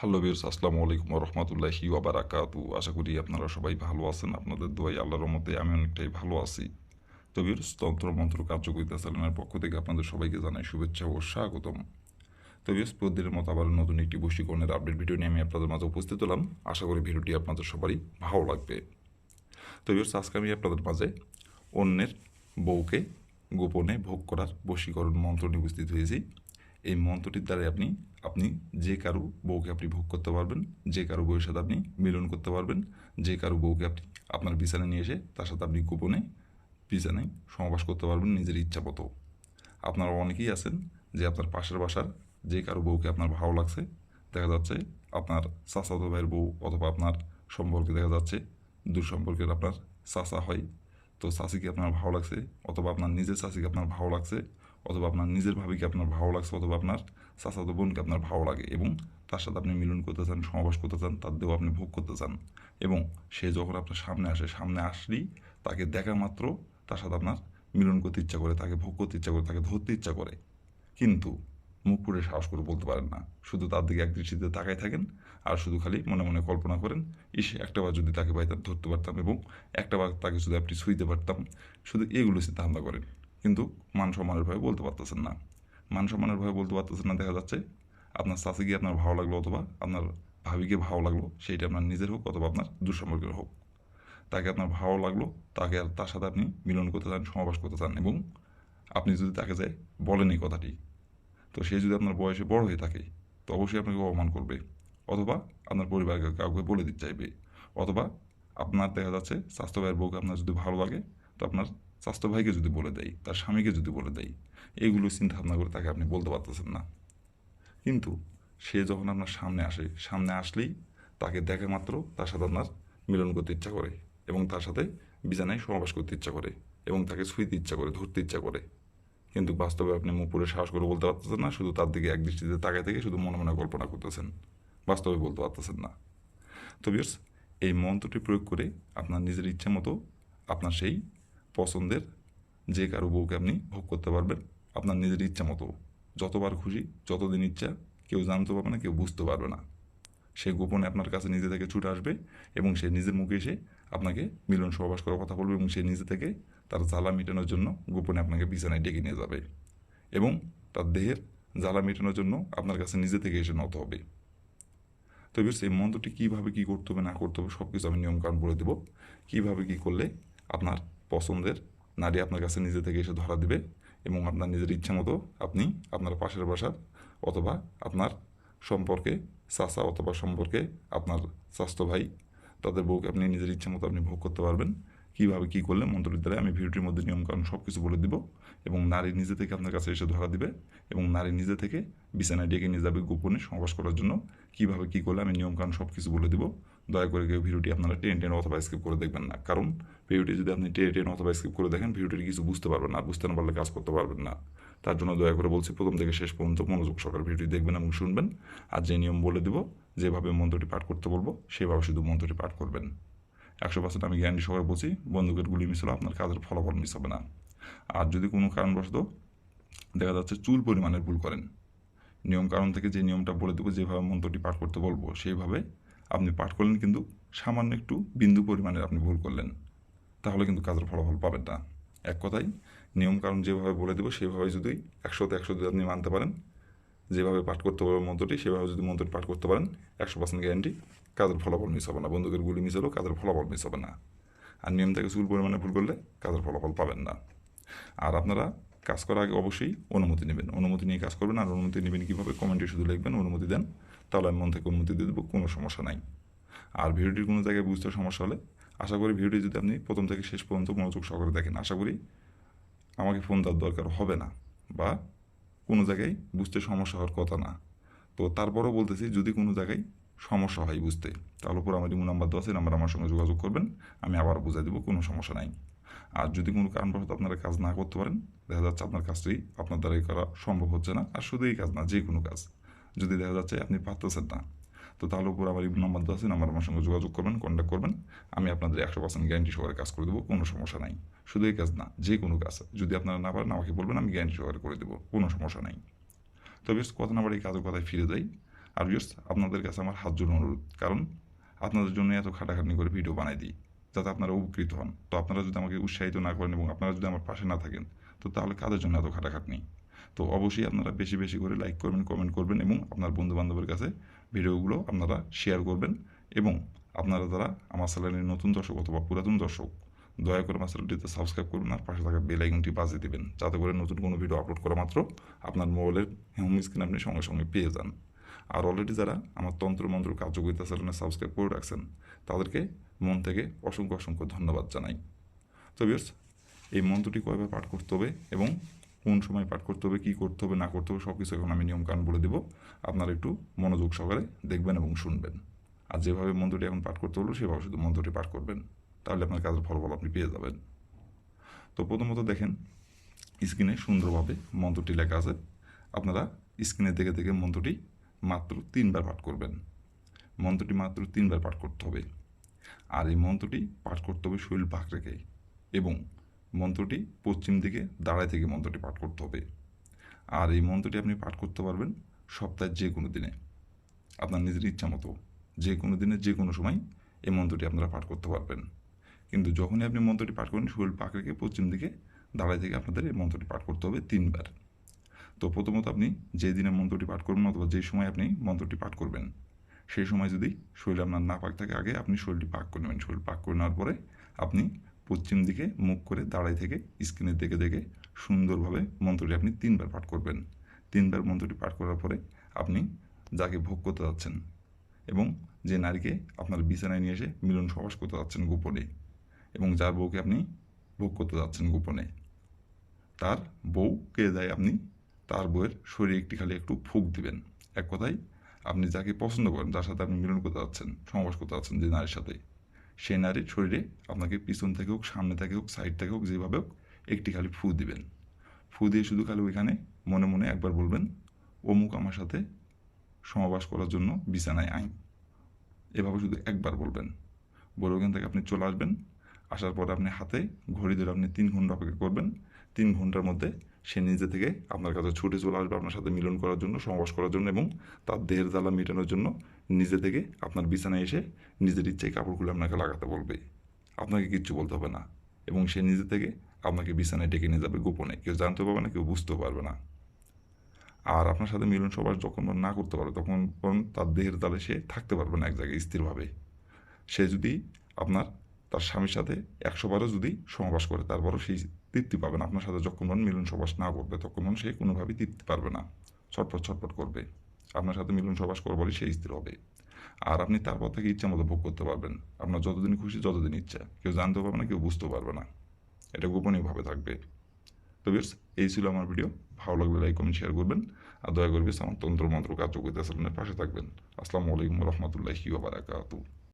Hello বিরস আসসালামু আলাইকুম রহমতুল্লাহি ওবারাকাতু আশা করি আপনারা সবাই ভালো আছেন, আপনাদের দোয়াই আল্লাহর মতে আমি অনেকটাই ভালো আছি। তো বিরস তন্ত্র মন্ত্র কার্যকরিতা চ্যানেলের পক্ষ থেকে আপনাদের সবাইকে জানাই শুভেচ্ছা ও স্বাগতম। তো বিরস প্রতিদিনের মতো আবার নতুন একটি বশীকরণের আপডেট ভিডিও নিয়ে আমি আপনাদের মাঝে উপস্থিত হলাম। আশা করি ভিডিওটি আপনাদের সবারই ভালো লাগবে। তো বিরস আজকে আমি আপনাদের মাঝে অন্যের বউকে গোপনে ভোগ করার বশীকরণ মন্ত্র নিয়ে উপস্থিত হয়েছি। এই মন্ত্রটির দ্বারাই আপনি আপনি যে কারও বউকে আপনি ভোগ করতে পারবেন, যে কারও বউয়ের সাথে আপনি মিলন করতে পারবেন, যে কারও বউকে আপনি আপনার বিছানায় নিয়ে এসে তার সাথে আপনি গোপনে বিছানায় সমাবাস করতে পারবেন নিজের ইচ্ছা মতো। আপনারা অনেকেই আছেন যে আপনার পাশের বাসার যে কারও বউকে আপনার ভালো লাগছে, দেখা যাচ্ছে আপনার চাচাতো ভাইয়ের বউ অথবা আপনার সম্পর্কে দেখা যাচ্ছে দূর সম্পর্কের আপনার চাচা হয়, তো চাচিকে আপনার ভালো লাগছে অথবা আপনার নিজের চাচিকে আপনার ভালো লাগছে অথবা আপনার নিজের ভাবিকে আপনার ভালো লাগছে, অথবা আপনার চাচাতো বোনকে আপনার ভালো লাগে এবং তার সাথে আপনি মিলন করতে চান সমাবাস করতে চান, তার দেহ আপনি ভোগ করতে চান এবং সে যখন আপনার সামনে আসে, সামনে আসলেই তাকে দেখা মাত্র তার সাথে আপনার মিলন করতে ইচ্ছা করে, তাকে ভোগ করতে ইচ্ছা করে, তাকে ধরতে ইচ্ছা করে। কিন্তু মুখ পুরে সাহস করে বলতে পারেন না। শুধু তার দিকে এক দৃষ্টিতে তাকাই থাকেন আর শুধু খালি মনে মনে কল্পনা করেন, ইসে একটাবার যদি তাকে পাইতাম ধরতে পারতাম এবং একটাবার তাকে যদি আপনি ছুঁইতে পারতাম। শুধু এগুলো চিন্তা ভাবনা করেন। কিন্তু মান সম্মানের ভয়ে বলতে পারতেছেন না। মান সম্মানের ভয়ে বলতে পারতেছেন না, দেখা যাচ্ছে আপনার চাষিকে আপনার ভালো লাগল অথবা আপনার ভাবিকে ভালো লাগল, সেইটা আপনার নিজের হোক অথবা আপনার দুঃসম্পর্কের হোক। তাকে আপনার ভালো লাগল, তাকে আর তার সাথে আপনি মিলন করতে চান সমাবাস করতে চান এবং আপনি যদি তাকে যায় বলেন এই কথাটি, তো সে যদি আপনার বয়সে বড় হয়ে থাকে, তো অবশ্যই আপনাকে অপমান করবে অথবা আপনার পরিবারকে কাউকে বলে দিতে চাইবে অথবা আপনার দেখা যাচ্ছে স্বাস্থ্য ভাইয়ের বউকে আপনার যদি ভালো লাগে, তো আপনার স্বাস্থ্য ভাইকে যদি বলে দেয় তার স্বামীকে যদি বলে দেয় এইগুলো চিন্তা ভাবনা করে তাকে আপনি বলতে পারতেছেন না। কিন্তু সে যখন আপনার সামনে আসে, সামনে আসলেই তাকে দেখা মাত্র তার সাথে আপনার মিলন করতে ইচ্ছা করে এবং তার সাথে বিছানায় সমাবেশ করতে ইচ্ছা করে এবং তাকে ছুঁইতে ইচ্ছা করে, ধরতে ইচ্ছা করে। কিন্তু বাস্তবে আপনি মুখ পুরে সাহস করে বলতে পারতেছেন না, শুধু তার দিকে এক দৃষ্টিতে তাকায় থেকে শুধু মনে মনে কল্পনা করতেছেন। বাস্তবে বলতে পারতেছেন না। তো বিয়ার্স এই মন্ত্রটি প্রয়োগ করে আপনার নিজের ইচ্ছে মতো আপনার সেই পছন্দের, যে কারও বউকে আপনি ভোগ করতে পারবেন, আপনার নিজের ইচ্ছা মতো। যতবার খুশি, যতদিন ইচ্ছা, কেউ জানতে পারবে না, কেউ বুঝতে পারবে না। সে গোপনে আপনার কাছে নিজে থেকে ছুটে আসবে এবং সে নিজের মুখে এসে আপনাকে মিলন সহবাস করার কথা বলবে এবং সে নিজে থেকে তার জ্বালা মেটানোর জন্য গোপনে আপনাকে বিছানায় ডেকে নিয়ে যাবে এবং তার দেহের জ্বালা মেটানোর জন্য আপনার কাছে নিজে থেকে এসে নত হবে। তো বেশ এই মন্ত্রটি কীভাবে কী করতে হবে, না করতে হবে সব কিছু আমি নিয়মকানুন বলে দেবো। কীভাবে কী করলে আপনার পছন্দের, নারী আপনার কাছে নিজে থেকে এসে ধরা দিবে এবং আপনার নিজের ইচ্ছা মতো আপনি আপনার পাশের বাসার অথবা আপনার সম্পর্কে চাচা অথবা সম্পর্কে আপনার স্বাস্থ্য ভাই, তাদের বউকে আপনি নিজের ইচ্ছা মতো আপনি ভোগ করতে পারবেন। কীভাবে কী করলে মন্ত্রবিদ্যালয়ে আমি ভিডিওটির মধ্যে নিয়মকানুন সব কিছু বলে দিব এবং নারী নিজে থেকে আপনার কাছে এসে ধরা দিবে এবং নারী নিজে থেকে বিছানায় ডেকে নিয়ে যাবে গোপনে সমাবাস করার জন্য। কীভাবে কী করলে আমি নিয়মকানুন সব কিছু বলে দিব দয়া করে কেউ ভিডিওটি আপনারা টেন টেন অথবা স্কিপ করে দেখবেন না। কারণ ভিডিওটি যদি আপনি টেন টেন অথবা স্কিপ করে দেখেন ভিডিওটি কিছু বুঝতে পারবেন না, বুঝতে না পারলে কাজ করতে পারবেন না। তার জন্য দয়া করে বলছি, প্রথম থেকে শেষ পর্যন্ত মনোযোগ সহকারে ভিডিওটি দেখবেন এবং শুনবেন। আর যে নিয়ম বলে দিব, যেভাবে মন্ত্রটি পাঠ করতে বলব, সেভাবে শুধু মন্ত্রটি পাঠ করবেন। একশো পার্সেন্ট আমি গ্যারান্টি সহকারে বলছি, বন্দুকের গুলি মিস আপনার কাজের ফলাফল মিস হবে না। আর যদি কোনো কারণবশত দেখা যাচ্ছে চুল পরিমাণের ভুল করেন, নিয়ম কারণ থেকে যে নিয়মটা বলে দেবো, যেভাবে মন্ত্রটি পাঠ করতে বলব সেইভাবে আপনি পাঠ করলেন কিন্তু সামান্য একটু বিন্দু পরিমাণের আপনি ভুল করলেন। তাহলে কিন্তু কাজের ফলাফল পাবেন না। এক কথায় নিয়ম কারণ যেভাবে বলে দেবো সেভাবে যদি একশোতে একশো যদি আপনি মানতে পারেন। যেভাবে পাঠ করতে পারবেন মন্ত্রটি, সেভাবে যদি মন্ত্রটি পাঠ করতে পারেন, একশো পার্সেন্ট গ্যারান্টি কাজের ফলাফল মিস হবে না। বন্দুকের গুলি মিস হলেও কাজের ফলাফল মিস হবে না। আর নিয়ম থেকে চুল পরিমাণে ভুল করলে কাজের ফলাফল পাবেন না। আর আপনারা কাজ করার আগে অবশ্যই অনুমতি নেবেন। অনুমতি নিয়ে কাজ করবেন। আর অনুমতি নেবেন কীভাবে? কমেন্টে শুধু লিখবেন, অনুমতি দেন। তাহলে আমি মন থেকে অনুমতি দিয়ে দেবো, কোনো সমস্যা নাই। আর ভিডিওটির কোনো জায়গায় বুঝতে সমস্যা হলে আশা করি ভিডিওটি যদি আপনি প্রথম থেকে শেষ পর্যন্ত মনোযোগ সহকারে দেখেন, আশা করি আমাকে ফোন দেওয়ার দরকার হবে না বা কোনো জায়গায় বুঝতে সমস্যা হওয়ার কথা না। তো তারপরও বলতেছি, যদি কোনো জায়গায় সমস্যা হয় বুঝতে, তাহলে উপর আমার ইমো নাম্বার দেওয়া আছে নাম্বার আমার সঙ্গে যোগাযোগ করবেন, আমি আবার বুঝাই দেবো, কোনো সমস্যা নাই। আর যদি কোনো কারণবশত আপনারা কাজ না করতে পারেন, দেখা যাচ্ছে আপনার কাজটি আপনার দ্বারাই করা সম্ভব হচ্ছে না, আর শুধু এই কাজ না, যে কোনো কাজ। যদি দেখা যাচ্ছে আপনি পারতেছেন না, তো তাহলে উপর আমার ইমো নাম্বার আছে নাম্বার আমার সঙ্গে যোগাযোগ করবেন কন্ট্যাক্ট করবেন। আমি আপনাদের একশো পার্সেন্ট গ্যারান্টি সহকারে কাজ করে দেবো, কোনো সমস্যা নাই। শুধু এই কাজ না, যে কোনো কাজ। যদি আপনারা না পারেন, আমাকে বলবেন, আমি গ্যারান্টি সহকারে করে দেবো, কোনো সমস্যা নাই। তো তবে কথা না এই কাজের কথায় ফিরে যাই। আর ভিউয়ার্স আপনাদের কাছে আমার হাত জোড় অনুরোধ। কারণ আপনাদের জন্য এত খাটাখাটনি করে ভিডিও বানাই দিই, যাতে আপনারা উপকৃত হন। তো আপনারা যদি আমাকে উৎসাহিত না করেন এবং আপনারা যদি আমার পাশে না থাকেন, তো তাহলে কাদের জন্য এত খাটাখাটনি? তো অবশ্যই আপনারা বেশি বেশি করে লাইক করবেন কমেন্ট করবেন এবং আপনার বন্ধু বান্ধবের কাছে ভিডিওগুলো আপনারা শেয়ার করবেন এবং আপনারা যারা আমার চ্যানেলের নতুন দর্শক অথবা পুরাতন দর্শক, দয়া করে আমার চ্যানেলটিতে সাবস্ক্রাইব করুন আর পাশে থাকা বেল আইকনটি বাজিয়ে দেবেন যাতে করে নতুন কোনো ভিডিও আপলোড করা মাত্র আপনার মোবাইলের হোম স্ক্রিন আপনি সঙ্গে সঙ্গে পেয়ে যান। আর অলরেডি যারা আমার তন্ত্র মন্ত্র কার্যকরিতা চ্যানেলে সাবস্ক্রাইব করে রাখছেন, তাদেরকে মন থেকে অসংখ্য অসংখ্য ধন্যবাদ জানাই। তো বিয়ার্স এই মন্ত্রটি কয়বার পাঠ করতে হবে এবং কোন সময় পাঠ করতে হবে, কী করতে হবে, না করতে হবে সব কিছু এখন আমি নিয়মকানুন বলে দেবো। আপনারা একটু মনোযোগ সহকারে দেখবেন এবং শুনবেন। আর যেভাবে মন্ত্রটি এখন পাঠ করতে হলো, সেভাবে শুধু মন্ত্রটি পাঠ করবেন। তাহলে আপনার কাজের ফলাফল আপনি পেয়ে যাবেন। তো প্রথমত দেখেন, স্ক্রিনে সুন্দরভাবে মন্ত্রটি লেখা আছে। আপনারা স্ক্রিনে দেখে দেখে মন্ত্রটি মাত্র তিনবার পাঠ করবেন। মন্ত্রটি মাত্র তিনবার পাঠ করতে হবে। আর এই মন্ত্রটি পাঠ করতে হবে শরীর পাক রেখে এবং মন্ত্রটি পশ্চিম দিকে, দাঁড়ায় থেকে মন্ত্রটি পাঠ করতে হবে। আর এই মন্ত্রটি আপনি পাঠ করতে পারবেন সপ্তাহের যে কোনো দিনে। আপনার নিজের ইচ্ছা মতো, যে কোনো দিনে, যে কোনো সময় এই মন্ত্রটি আপনারা পাঠ করতে পারবেন। কিন্তু যখনই আপনি মন্ত্রটি পাঠ করেন, শরীর পাক রেখে পশ্চিম দিকে, দাঁড়ায় থেকে আপনাদের এই মন্ত্রটি পাঠ করতে হবে তিনবার। তো প্রথমত আপনি যে দিনে মন্ত্রটি পাঠ করবেন অথবা যে সময় আপনি মন্ত্রটি পাঠ করবেন, সেই সময় যদি শরীর আপনার না পাক থাকে, আগে আপনি শরীরটি পাক করে নেবেন। শরীর পাক করে নেওয়ার পরে আপনি পশ্চিম দিকে মুখ করে দাঁড়ায় থেকে স্ক্রিনের দিকে দেখে সুন্দরভাবে মন্ত্রটি আপনি তিনবার পাঠ করবেন। তিনবার মন্ত্রটি পাঠ করার পরে আপনি যাকে ভোগ করতে যাচ্ছেন এবং যে নারীকে আপনার বিছানায় নিয়ে এসে মিলন সবাস করতে যাচ্ছেন গোপনে এবং যার বউকে আপনি ভোগ করতে যাচ্ছেন গোপনে, তার বউকে দেয় আপনি তার বউয়ের শরীরে একটি খালি একটু ফুক দিবেন। এক কথায় আপনি যাকে পছন্দ করেন, যার সাথে আপনি মিলন করতে যাচ্ছেন সমাবাস করতে যাচ্ছেন যে নারীর সাথে সেই নারীর শরীরে আপনাকে পিছন থেকে হোক, সামনে থেকে হোক সাইড থেকে হোক, যেভাবে হোক, একটি খালি ফু দিবেন। ফু দিয়ে শুধু খালি ওইখানে মনে মনে একবার বলবেন, অমুক আমার সাথে সমাবাস করার জন্য বিছানায় আইন। এভাবে শুধু একবার বলবেন। বলে ওখান থেকে আপনি চলে আসবেন, আসার পর আপনি হাতে ঘড়ি ধরে আপনি তিন ঘণ্টা অপেক্ষা করবেন। তিন ঘণ্টার মধ্যে সে নিজে থেকে আপনার কাছে ছুটে চলে আসবে আপনার সাথে মিলন করার জন্য সমাবাস করার জন্য এবং তার দেহের জ্বালা মেটানোর জন্য নিজে থেকে আপনার বিছানায় এসে নিজের ইচ্ছায় কাপড় খুলে আপনাকে লাগাতে বলবে। আপনাকে কিচ্ছু বলতে হবে না। এবং সে নিজে থেকে আপনাকে বিছানায় ডেকে নিয়ে যাবে গোপনে। কেউ জানতে পারবে না, কেউ বুঝতেও পারবে না। আর আপনার সাথে মিলন সবাস যখন না করতে পারবে তখন তার দেহের তালে সে থাকতে পারবে না এক জায়গায় স্থিরভাবে। সে যদি আপনার, তার স্বামীর সাথে একশো বারও যদি সমাবাস করে, তারপরও সেই তৃপ্তি পাবে না। আপনার সাথে যখন মিলন সবাস না করবে, তখন সে কোনোভাবেই তৃপ্তি পারবে না। ছটফট ছটফট করবে। আপনার সাথে মিলন সবাস করবারই সেই স্থির হবে। আর আপনি তারপর থেকে ইচ্ছা মতো ভোগ করতে পারবেন। আপনার যতদিন খুশি যতদিন ইচ্ছা। কেউ জানতে পারবে না, কেউ বুঝতেও পারবে না। এটা গোপনীয়ভাবে থাকবে। তো বিয়ার্স এই ছিল আমার ভিডিও ভালো লাগলে লাইক কমেন্ট শেয়ার করবেন। আর দয়া করবে আমার তন্ত্র মন্ত্র কার্যকরিতা পাশে থাকবেন। আসসালামু আলাইকুম রহমতুল্লাহি ওবারাকাতু